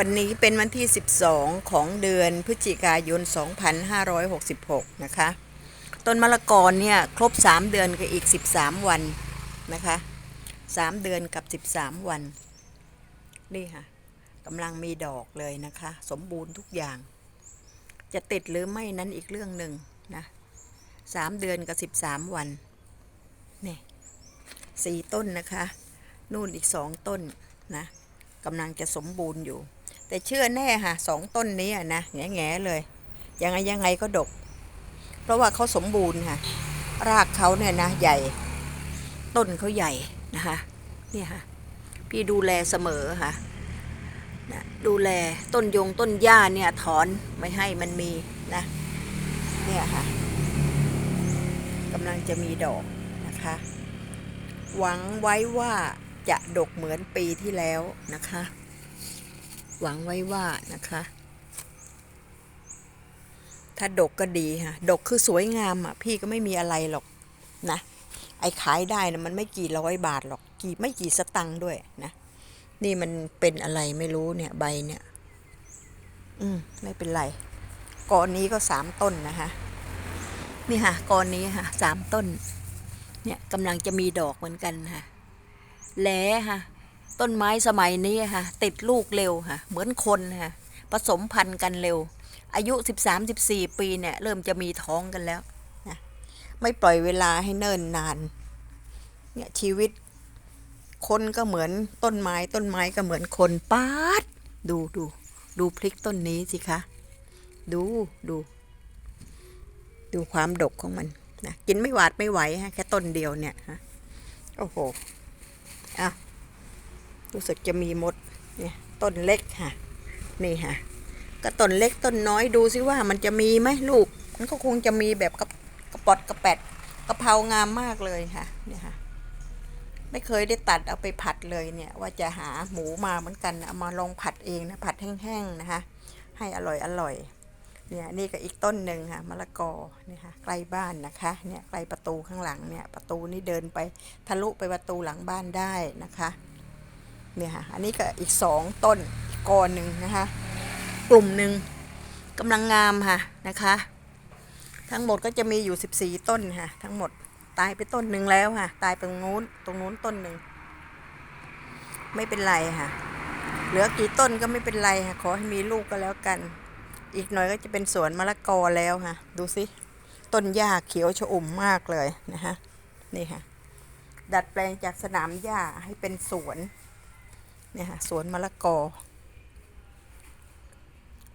วันนี้เป็นวันที่ 12 ของเดือนพฤศจิกายน 2566 นะคะ ต้นมะละกอเนี่ยครบ 3 เดือนกับอีก 13 วันนะคะ 3 เดือนกับ 13 วัน นี่ค่ะกำลังมีดอกเลยนะคะ สมบูรณ์ทุกอย่าง จะติดหรือไม่นั้นอีกเรื่องหนึ่งนะ3เดือนกับ13วันนี่สี่ต้นนะคะ นู่นอีกสองต้นนะกำลังจะสมบูรณ์อยู่ แต่เชื่อแน่ค่ะสองต้นนี้นะแง่แง่ๆเลย ยังไงยังไงก็ดก เพราะว่าเขาสมบูรณ์ค่ะ รากเขาเนี่ยนะใหญ่ ต้นเขาใหญ่นะคะเนี่ยค่ะ พี่ดูแลเสมอค่ะนะดูแลต้นยงต้นหญ้าเนี่ยถอนไม่ให้มันมีนะ เนี่ยค่ะกำลังจะมีดอกนะคะ หวังไว้ว่าจะดกเหมือนปีที่แล้วนะคะ หวังไว้ว่านะคะ ถ้าดกก็ดีค่ะ ดกคือสวยงามอะ พี่ก็ไม่มีอะไรหรอกนะ ไอ้ขายได้นะมันไม่กี่ร้อยบาทหรอก กี่ไม่กี่สตังค์ด้วยนะ นี่มันเป็นอะไรไม่รู้เนี่ย ใบเนี่ย อืม ไม่เป็นไรกอนนี้ก็สามต้นนะคะนี่ค่ะกอนนี้ค่ะสามต้น เนี่ยกำลังจะมีดอกเหมือนกันค่ะแหลค่ะ ต้นไม้สมัยนี้ค่ะ ติดลูกเร็วค่ะ เหมือนคนค่ะ ผสมพันธุ์กันเร็ว อายุ 13-14 ปีเนี่ย เริ่มจะมีท้องกันแล้วนะไม่ปล่อยเวลาให้เนิ่นนาน เนี่ยชีวิต คนก็เหมือนต้นไม้ต้นไม้ก็เหมือนคนปาด ดูดูดูพลิกต้นนี้สิคะ ดูดู ดูความดกของมันนะกินไม่หวาดไม่ไหวฮะแค่ต้นเดียวเนี่ยฮะโอ้โหอะ รู้สึกจะมีมดเนี่ยต้นเล็กค่ะ นี่ค่ะ ก็ต้นเล็กต้นน้อยดูสิว่ามันจะมีไหมลูก มันก็คงจะมีแบบกระกระปอดกระแปดกระเพรางามมากเลยค่ะเนี่ยค่ะ ไม่เคยได้ตัดเอาไปผัดเลยเนี่ย ว่าจะหาหมูมาเหมือนกันเอามาลองผัดเองนะผัดแห้งๆนะคะ ให้อร่อยอร่อยเนี่ยนี่ก็อีกต้นหนึ่งค่ะมะละกอเนี่ยค่ะใกล้บ้านนะคะเนี่ยใกล้ประตูข้างหลังเนี่ยประตูนี่เดินไปทะลุไปประตูหลังบ้านได้นะคะ เนี่ยค่ะอันนี้ก็อีกสองต้นอีกกอหนึ่งนะคะ กลุ่มหนึ่งกำลังงามค่ะนะคะ ทั้งหมดก็จะมีอยู่ 14 ต้นค่ะ ทั้งหมดตายไปต้นหนึ่งแล้วค่ะ ตายไปตรงนู้นตรงนู้นต้นหนึ่งไม่เป็นไรค่ะ เหลือกี่ต้นก็ไม่เป็นไรค่ะ ขอให้มีลูกก็แล้วกัน อีกหน่อยก็จะเป็นสวนมะละกอแล้วค่ะ ดูสิต้นหญ้าเขียวชอุ่มมากเลยนะฮะนี่ค่ะ ดัดแปลงจากสนามหญ้าให้เป็นสวน เนี่ยค่ะสวนมะละกอ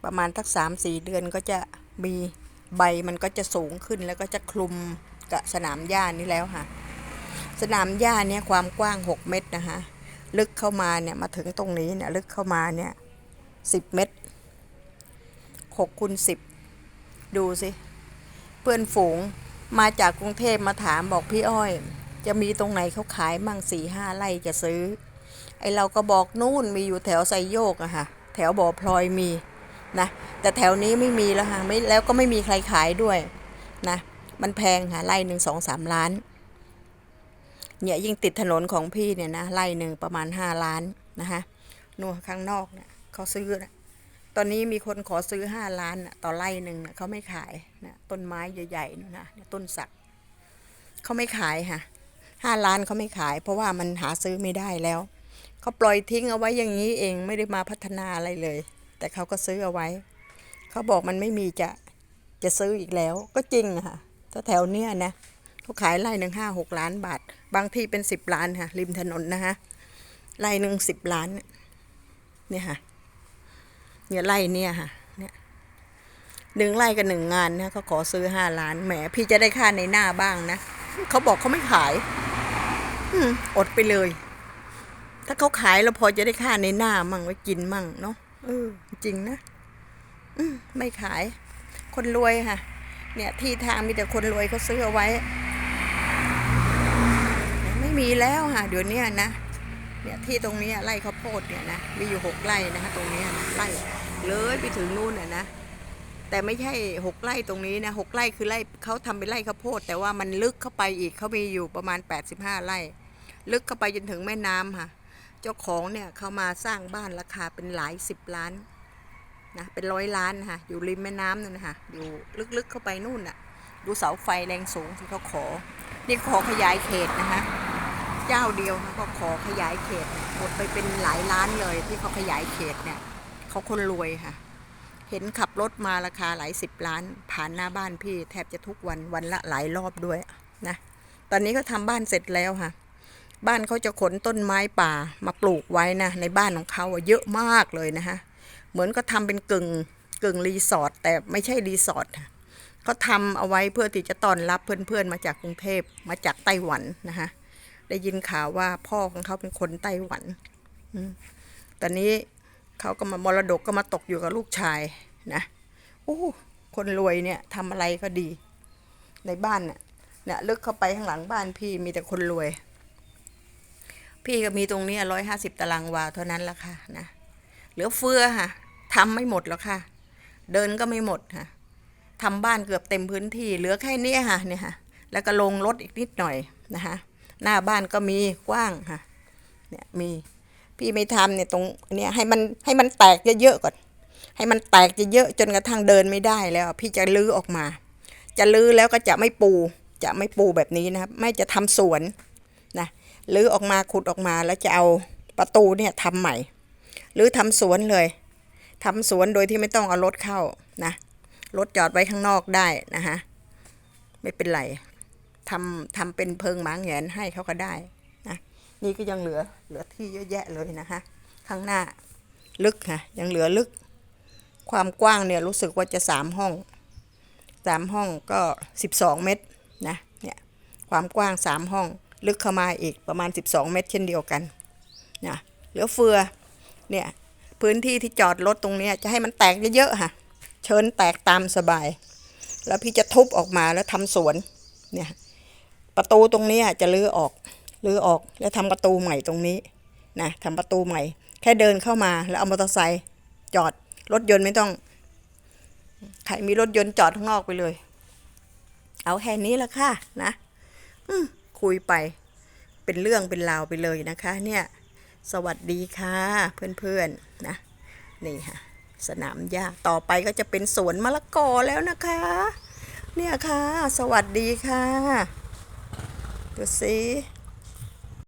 ประมาณทักสามสี่เดือนก็จะมีใบมันก็จะสูงขึ้นแล้วก็จะคลุมกับสนามหญ้านี้แล้วค่ะ สนามหญ้าเนี่ยความกว้าง 6 เมตรนะคะ ลึกเข้ามาเนี่ยมาถึงตรงนี้เนี่ยลึกเข้ามาเนี่ยสิบเมตรหกคูณสิบดูสิเพื่อนฝูงมาจากกรุงเทพมาถามบอกพี่อ้อย จะมีตรงไหนเขาขายมั่งสี่ห้าไร่จะซื้อ ไอเราก็บอกนู่นมีอยู่แถวไซโยกอะค่ะ แถวบ่อพลอยมีนะ แต่แถวนี้ไม่มีแล้วค่ะไม่แล้วก็ไม่มีใครขายด้วยนะ มันแพงค่ะไร่หนึ่งสองสามล้าน เนี่ยยิ่งติดถนนของพี่เนี่ยนะไร่หนึ่งประมาณห้าล้านนะคะนู่นข้างนอกเนี่ยเขาซื้อนะตอนนี้มีคนขอซื้อห้าล้านนะต่อไร่หนึ่งนะเขาไม่ขายนะต้นไม้ใหญ่ๆนู่นะต้นสักเขาไม่ขายค่ะห้าล้านเขาไม่ขาย เพราะว่ามันหาซื้อไม่ได้แล้ว เขาปล่อยทิ้งเอาไว้อย่างนี้เองไม่ได้มาพัฒนาอะไรเลย แต่เขาก็ซื้อเอาไว้ เขาบอกมันไม่มีจะจะซื้ออีกแล้ว ก็จริงค่ะถ้าแถวเนี้ยนะเขาขายไร่หนึ่งห้าหกล้านบาท บางที่เป็นสิบล้านค่ะ ริมถนนนะคะไร่หนึ่งสิบล้านเนี่ยค่ะเนี่ยไร่เนี่ยค่ะเนี่ยหนึ่งไร่กับหนึ่งงานนะเขาขอซื้อห้าล้านแหมพี่จะได้ค่าในหน้าบ้างนะเขาบอกเขาไม่ขายอืมอดไปเลย ถ้าเขาขายเราพอจะได้ค่าในหน้ามั่งไว้กินมั่งเนาะเออ จริงนะอืมไม่ขาย คนรวยค่ะ เนี่ย ที่ทางมีแต่คนรวยเขาซื้อเอาไว้ ไม่มีแล้วค่ะเดี๋ยวนี้นะเนี่ยที่ตรงนี้ไร่ข้าวโพดเนี่ยนะมีอยู่หกไร่นะคะตรงนี้นะไร่เลยไปถึงนู่นน่ะนะแต่ไม่ใช่หกไร่ตรงนี้นะหกไร่คือไร่เขาทำเป็นไร่ข้าวโพด แต่ว่ามันลึกเข้าไปอีกเขามีอยู่ประมาณ 85 ไร่ ลึกเข้าไปจนถึงแม่น้ำค่ะ เจ้าของเนี่ยเขามาสร้างบ้านราคาเป็นหลายสิบล้านนะเป็นร้อยล้านนะคะอยู่ริมแม่น้ำนั่นนะคะอยู่ลึกๆเข้าไปนู่นน่ะดูเสาไฟแรงสูงที่เขาขอ นี่ขอขยายเขตนะคะเจ้าเดียวนะก็ขอขยายเขตหมดไปเป็นหลายล้านเลยที่เขาขยายเขตเนี่ยเขาคนรวยค่ะ เห็นขับรถมาราคาหลายสิบล้าน ผ่านหน้าบ้านพี่แทบจะทุกวันวันละหลายรอบด้วยนะตอนนี้ก็ทำบ้านเสร็จแล้วค่ะ บ้านเขาจะขนต้นไม้ป่ามาปลูกไว้นะ ในบ้านของเขาเยอะมากเลยนะคะเหมือนก็ทำเป็นกึ่งกึ่งรีสอร์ทแต่ไม่ใช่รีสอร์ทเขาทำเอาไว้เพื่อที่จะต้อนรับเพื่อนๆ มาจากกรุงเทพมาจากไต้หวันนะคะได้ยินข่าวว่าพ่อของเขาเป็นคนไต้หวันอืมตอนนี้เขาก็มามรดกก็มาตกอยู่กับลูกชายนะโอ้คนรวยเนี่ยทำอะไรก็ดี ในบ้านเนี่ยลึกเข้าไปข้างหลังบ้านพี่มีแต่คนรวย พี่ก็มีตรงนี้ร้อยห้าสิบตารางวาเท่านั้นละค่ะนะเหลือเฟือค่ะทำไม่หมดแล้วค่ะ เดินก็ไม่หมดค่ะทำบ้านเกือบเต็มพื้นที่เหลือแค่นี้ค่ะเนี่ยค่ะ แล้วก็ลงรถอีกนิดหน่อยนะคะหน้าบ้านก็มีกว้างค่ะเนี่ยมีพี่ไม่ทำเนี่ยตรงเนี่ยให้มันให้มันแตกเยอะๆก่อน ให้มันแตกเยอะๆจนกระทั่งเดินไม่ได้แล้ว พี่จะลื้อออกมา จะลื้อแล้วก็จะไม่ปู จะไม่ปูแบบนี้นะครับ ไม่จะทำสวน นะลื้อออกมาขุดออกมาแล้วจะเอาประตูเนี่ยทำใหม่ หรือทำสวนเลยทำสวนโดยที่ไม่ต้องเอารถเข้านะรถจอดไว้ข้างนอกได้นะฮะไม่เป็นไรทำทำเป็นเพิงหมาแหนให้เขาก็ได้นะนี่ก็ยังเหลือเหลือที่เยอะแยะเลยนะฮะข้างหน้าลึกค่ะยังเหลือลึก ความกว้างเนี่ยรู้สึกว่าจะสามห้องสามห้องก็สิบสองเมตรนะเนี่ยความกว้างสามห้อง ลึกเข้ามาอีกประมาณ 12 เมตรเช่นเดียวกันนะเหลือเฟือเนี่ยพื้นที่ที่จอดรถตรงนี้จะให้มันแตกเยอะๆค่ะเชิญแตกตามสบาย แล้วพี่จะทุบออกมาแล้วทำสวนเนี่ยประตูตรงนี้จะลื้อออกลื้อออกแล้วทำประตูใหม่ตรงนี้นะทำประตูใหม่ แค่เดินเข้ามาแล้วเอามอเตอร์ไซค์จอดรถยนต์ไม่ต้องใครมีรถยนต์จอดข้างนอกไปเลย เอาแค่นี้ละค่ะนะ อืม คุยไป เป็นเรื่องเป็นราวไปเลยนะคะเนี่ยสวัสดีค่ะเพื่อนๆนะนี่ค่ะสนามหญ้าต่อไปก็จะเป็นสวนมะละกอแล้วนะคะ เนี่ยค่ะ สวัสดีค่ะดูสิ